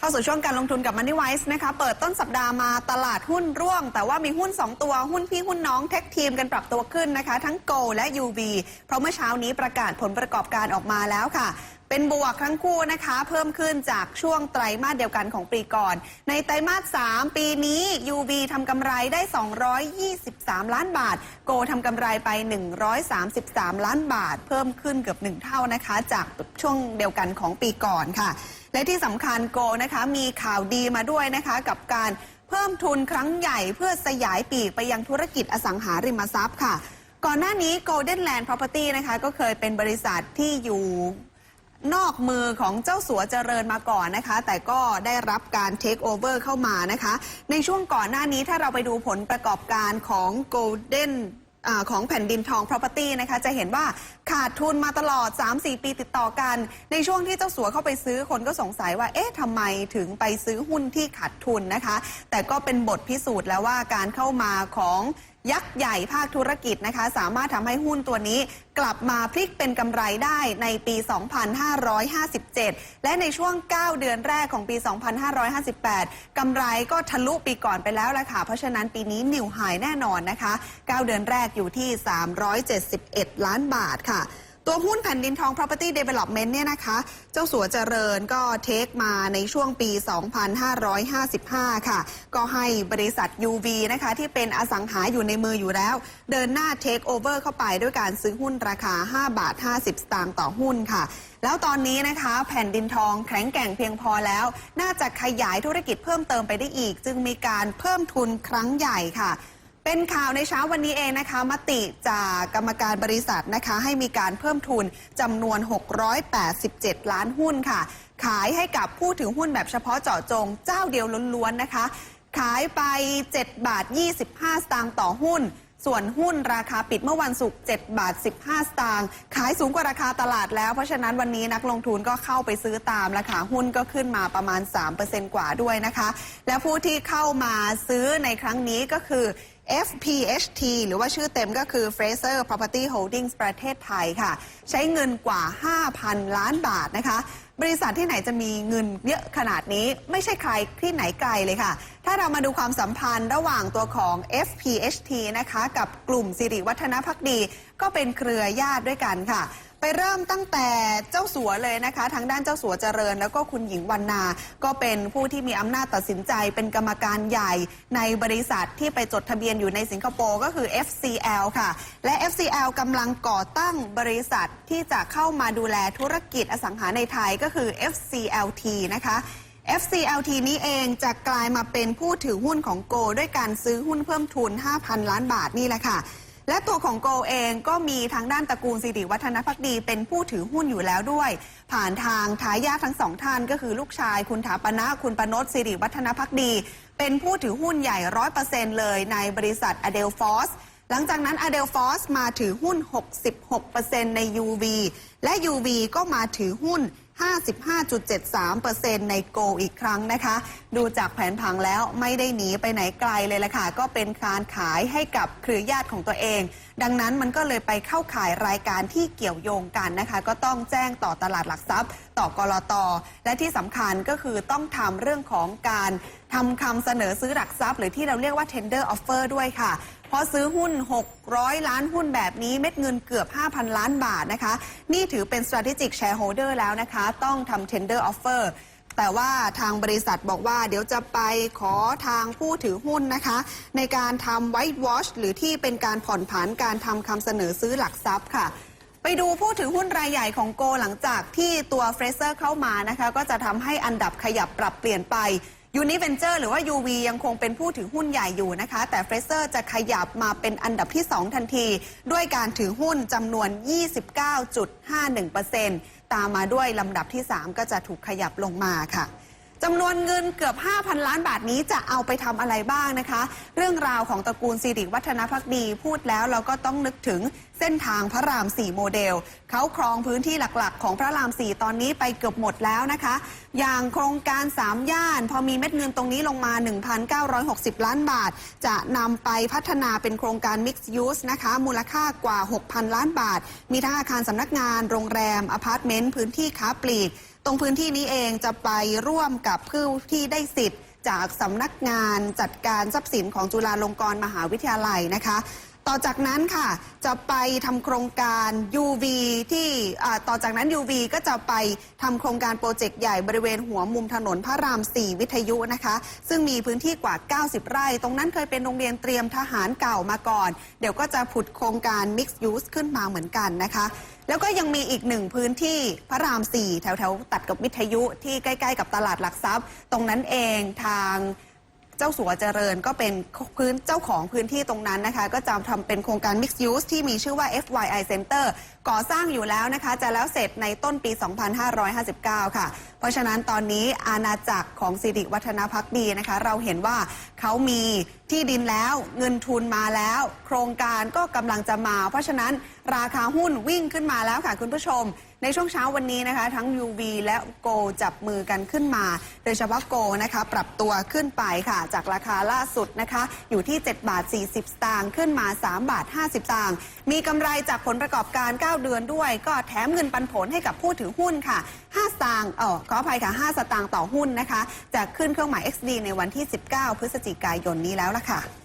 เข้าสู่ช่วงการลงทุนกับ Money Wise นะคะ เปิดต้นสัปดาห์มาตลาดหุ้นร่วง แต่ว่ามีหุ้น 2 ตัวหุ้นพี่หุ้นน้องเทคทีมกันปรับตัวขึ้นนะคะ ทั้ง Go และ UV เพราะเมื่อเช้านี้ประกาศผลประกอบการออกมาแล้วค่ะ เป็นบวกทั้งคู่นะคะ เพิ่มขึ้นจากช่วงไตรมาสเดียวกันของปีก่อน ในไตรมาส 3 ปีนี้ UV ทำกำไรได้ 223 ล้านบาท Go ทำกำไรไป 133 ล้านบาท เพิ่มขึ้นเกือบ1เท่านะคะ จากช่วงเดียวกันของปีก่อนค่ะ และที่สำคัญโกนะคะมีข่าวดีมาด้วยนะคะ กับการเพิ่มทุนครั้งใหญ่เพื่อสยายปีกไปยังธุรกิจอสังหาริมทรัพย์ค่ะ ก่อนหน้านี้ Golden Land Property นะคะก็เคยเป็นบริษัทที่อยู่นอกมือของเจ้าสัวเจริญมาก่อนนะคะ แต่ก็ได้รับการเทคโอเวอร์เข้ามานะคะ ในช่วงก่อนหน้านี้ถ้าเราไปดูผลประกอบการของ Golden อของแผ่นดินทอง property นะคะ จะเห็นว่าขาดทุนมาตลอด 3-4 ปีติดต่อกัน ในช่วงที่เจ้าสัวเข้าไปซื้อคนก็สงสัยว่า เอ๊ะทำไมถึงไปซื้อหุ้นที่ขาดทุนนะคะ แต่ก็เป็นบทพิสูจน์แล้วว่าการเข้ามาของ ยักษ์ใหญ่ภาคธุรกิจนะคะ สามารถทำให้หุ้นตัวนี้กลับมาพลิกเป็นกำไรได้ในปี 2557 และในช่วง 9 เดือนแรกของปี 2558 กำไรก็ทะลุปีก่อนไปแล้วละค่ะ เพราะฉะนั้นปีนี้นิวไฮแน่นอนนะคะ 9 เดือนแรกอยู่ที่ 371 ล้านบาทค่ะ ตัวหุ้นแผ่นดินทอง property development เนี่ยนะคะ เจ้าสัวเจริญก็เทคมาในช่วงปี 2555 ค่ะ ก็ให้บริษัท UV นะคะ ที่เป็นอสังหาอยู่ในมืออยู่แล้ว เดินหน้าเทคโอเวอร์เข้าไปด้วยการซื้อหุ้นราคา 5 บาท 50 สตางค์ต่อหุ้นค่ะแล้วตอนนี้นะคะแผ่นดินทองแข็งแกร่งเพียงพอแล้ว น่าจะขยายธุรกิจเพิ่มเติมไปได้อีก จึงมีการเพิ่มทุนครั้งใหญ่ค่ะ เป็นข่าวในเช้าวันนี้เองนะคะ มติจากกรรมการบริษัทนะคะ ให้มีการเพิ่มทุนจำนวน 687 ล้านหุ้นค่ะ ขายให้กับผู้ถือหุ้นแบบเฉพาะเจาะจงเจ้าเดียวล้วนๆนะคะ ขายไป 7 บาท 25 สตางค์ต่อหุ้น ส่วนหุ้นราคาปิดเมื่อวันศุกร์7บาท 15 สตางค์ขายสูงกว่าราคาตลาดแล้ว เพราะฉะนั้นวันนี้นักลงทุนก็เข้าไปซื้อตามราคาหุ้นก็ขึ้นมาประมาณ 3%กว่าด้วยนะคะ และผู้ที่เข้ามาซื้อในครั้งนี้ก็คือ FPHT หรือว่าชื่อเต็มก็คือ Fraser Property Holdings ประเทศไทยค่ะ ใช้เงินกว่า 5,000 ล้านบาทนะคะ บริษัทที่ไหนจะมีเงินเยอะขนาดนี้ไม่ใช่ใครที่ไหนไกลเลยค่ะ ถ้าเรามาดูความสัมพันธ์ระหว่างตัวของ FPHT นะคะ กับกลุ่มสิริวัฒนพักดี ก็เป็นเครือญาติด้วยกันค่ะ ไปเริ่มตั้งแต่เจ้าสัวเลยนะคะ ทางด้านเจ้าสัวเจริญ แล้วก็คุณหญิงวันนา ก็เป็นผู้ที่มีอำนาจตัดสินใจ เป็นกรรมการใหญ่ในบริษัทที่ไปจดทะเบียนอยู่ในสิงคโปร์ก็คือ FCL ค่ะ และ FCL กำลังก่อตั้งบริษัทที่จะเข้ามาดูแลธุรกิจอสังหาในไทยก็คือ FCLT นะคะ FCLT นี้เองจะกลายมาเป็นผู้ถือหุ้นของโก ด้วยการซื้อหุ้นเพิ่มทุน 5,000 ล้านบาทนี่แหละค่ะ และตัวของโกเองก็มีทางด้านตระกูลสิริวัฒนพักดี เป็นผู้ถือหุ้นอยู่แล้วด้วย ผ่านทางทายาททั้งสองท่าน ก็คือลูกชาย คุณถาปนะคุณปนศสิริวัฒนพักดี เป็นผู้ถือหุ้นใหญ่ร้อยเปอร์เซ็นต์เลยในบริษัทอเดลฟอสหลังจากนั้นอเดลฟอสมาถือหุ้น 66%ใน UV และ UV ก็มาถือหุ้น 55.73%ในโกอีกครั้งนะคะ ดูจากแผนผังแล้วไม่ได้หนีไปไหนไกลเลยละค่ะ ก็เป็นการขายให้กับเครือญาติของตัวเอง ดังนั้นมันก็เลยไปเข้าขายรายการที่เกี่ยวโยงกันนะคะ ก็ต้องแจ้งต่อตลาดหลักทรัพย์ ต่อกรตและที่สำคัญก็คือต้องทำเรื่องของการทำคำเสนอซื้อหลักทรัพย์ หรือที่เราเรียกว่า tender offer ด้วยค่ะ พอซื้อหุ้น 600 ล้านหุ้นแบบนี้เม็ดเงินเกือบ 5,000 ล้านบาทนะคะ นี่ถือเป็น strategic shareholder แล้วนะคะ ต้องทำ tender offer แต่ว่าทางบริษัทบอกว่าเดี๋ยวจะไปขอทางผู้ถือหุ้นนะคะ ในการทำ white wash หรือที่เป็นการผ่อนผันการทำคำเสนอซื้อหลักทรัพย์ค่ะ ไปดูผู้ถือหุ้นรายใหญ่ของโกหลังจากที่ตัวเฟรเซอร์เข้ามานะคะ ก็จะทำให้อันดับขยับปรับเปลี่ยนไป ยูนิเวนเจอร์หรือว่า UV ยังคงเป็นผู้ถือหุ้นใหญ่อยู่นะคะ แต่เฟรเซอร์จะขยับมาเป็นอันดับที่ 2 ทันที ด้วยการถือหุ้นจำนวน 29.51%ตามมาด้วยลำดับที่ 3 ก็จะถูกขยับลงมาค่ะจำนวนเงินเกือบ 5,000 ล้านบาทนี้จะเอาไปทำอะไรบ้างนะคะ เรื่องราวของตระกูลสิริวัฒนพักดีพูดแล้วเราก็ต้องนึกถึงเส้นทางพระราม 4 โมเดล เขาครองพื้นที่หลักๆ ของพระราม 4 ตอนนี้ไปเกือบหมดแล้วนะคะอย่างโครงการ 3 ย่าน พอมีเม็ดเงินตรงนี้ลงมา 1,960 ล้านบาท จะนำไปพัฒนาเป็นโครงการ Mixed Use นะคะ มูลค่ากว่า 6,000 ล้านบาท มีทั้งอาคารสำนักงาน โรงแรม อพาร์ตเมนต์ พื้นที่ค้าปลีก ตรงพื้นที่นี้เองจะไปร่วมกับผู้ที่ได้สิทธิ์จากสำนักงานจัดการทรัพย์สินของจุฬาลงกรณ์มหาวิทยาลัยนะคะ ต่อจากนั้นค่ะ จะไปทำโครงการ UV ที่ต่อจากนั้น UV ก็จะไปทำโครงการโปรเจกต์ใหญ่บริเวณหัวมุมถนนพระราม 4 วิทยุนะคะ ซึ่งมีพื้นที่กว่า 90 ไร่ ตรงนั้นเคยเป็นโรงเรียนเตรียมทหารเก่ามาก่อน เดี๋ยวก็จะผุดโครงการ Mix Use ขึ้นมาเหมือนกันนะคะแล้วก็ยังมีอีกหนึ่งพื้นที่พระราม 4 แถวๆตัดกับวิทยุที่ใกล้ ๆ กับตลาดหลักทรัพย์ ตรงนั้นเองทาง เจ้าสัวเจริญก็เป็นพื้นเจ้าของพื้นที่ตรงนั้นนะคะ ก็จะทำเป็นโครงการ Mixed Use ที่มีชื่อว่า FYI Center ก่อสร้างอยู่แล้วนะคะ จะแล้วเสร็จในต้นปี 2559 ค่ะ เพราะฉะนั้นตอนนี้อาณาจักรของสิริวัฒนพักดีนะคะ เราเห็นว่าเขามีที่ดินแล้วเงินทุนมาแล้ว โครงการก็กำลังจะมา เพราะฉะนั้นราคาหุ้นวิ่งขึ้นมาแล้วค่ะคุณผู้ชม ในช่วงเช้าวันนี้นะคะ ทั้ง UV และ Go จับมือกันขึ้นมา โดยเฉพาะ Go นะคะปรับตัวขึ้นไปค่ะ จากราคาล่าสุดนะคะ อยู่ที่ 7 บาท 40 สตางค์ขึ้นมา 3 บาท 50 สตางค์มีกำไรจากผลประกอบการ 9 เดือนด้วย ก็แถมเงินปันผลให้กับผู้ถือหุ้นค่ะ 5 สตางค์เออขออภัยค่ะ 5 สตางค์ต่อหุ้นนะคะ จะขึ้นเครื่องหมาย XD ในวันที่ 19 พฤศจิกายนนี้แล้วล่ะค่ะ